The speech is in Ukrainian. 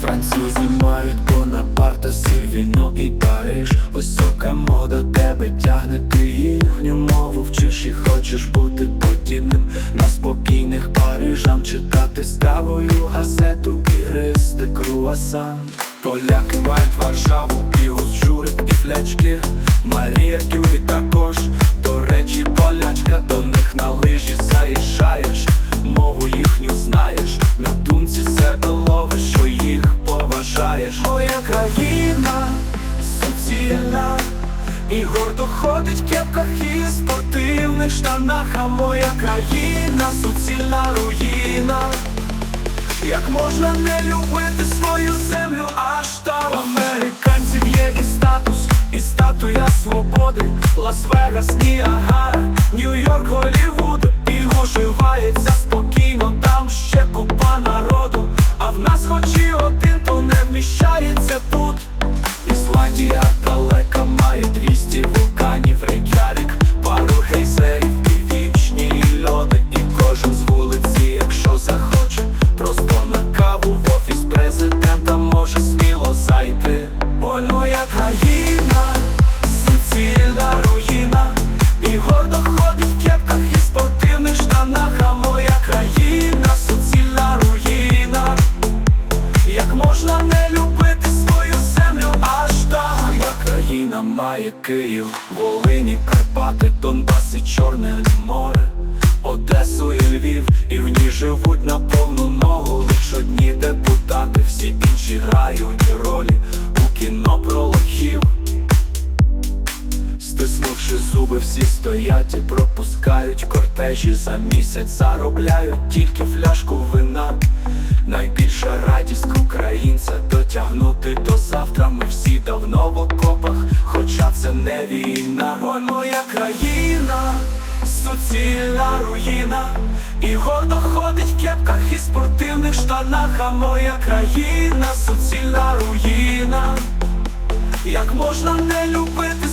Французи мають Бонапарта, Сильвіно і Париж. Висока мода тебе тягне, ти їхню мову вчиш і хочеш бути подібним на спокійних парижан Читати з кавою газету і гристи круасан. Поляки мають Варшаву, Кіус, Журик і флячки Марія Кюрі також, речі, полячка До них на лижі заїжджаєш, мову їхню знаєш На думці себе ловиш, що їх поважаєш. Моя країна суцільна І гордо ходить в кепках і спортивних штанах А моя країна суцільна руїна. Як можна не любити свою землю, аж там американців є і свободи Лас-Вегас, Ніагара, Нью-Йорк, Голлівуд І оживається спокійно, там ще купа народу. А в нас хоч і один, то не вміщається тут. Ісландія має Київ, Волині, Карпати, Донбас і Чорне море. Одесу і Львів, і в ній живуть на повну ногу. Лиш одні депутати, всі інші грають ролі у кіно про лохів. Стиснувши зуби, всі стоять і пропускають кортежі. За місяць заробляють тільки фляжку вина. Найбільша радість українця дотягнути до завтра. Ми всі давно в не війна. бо моя країна, суцільна руїна, і гордо ходить в кепках і спортивних штанах. А моя країна, суцільна руїна. Як можна не любити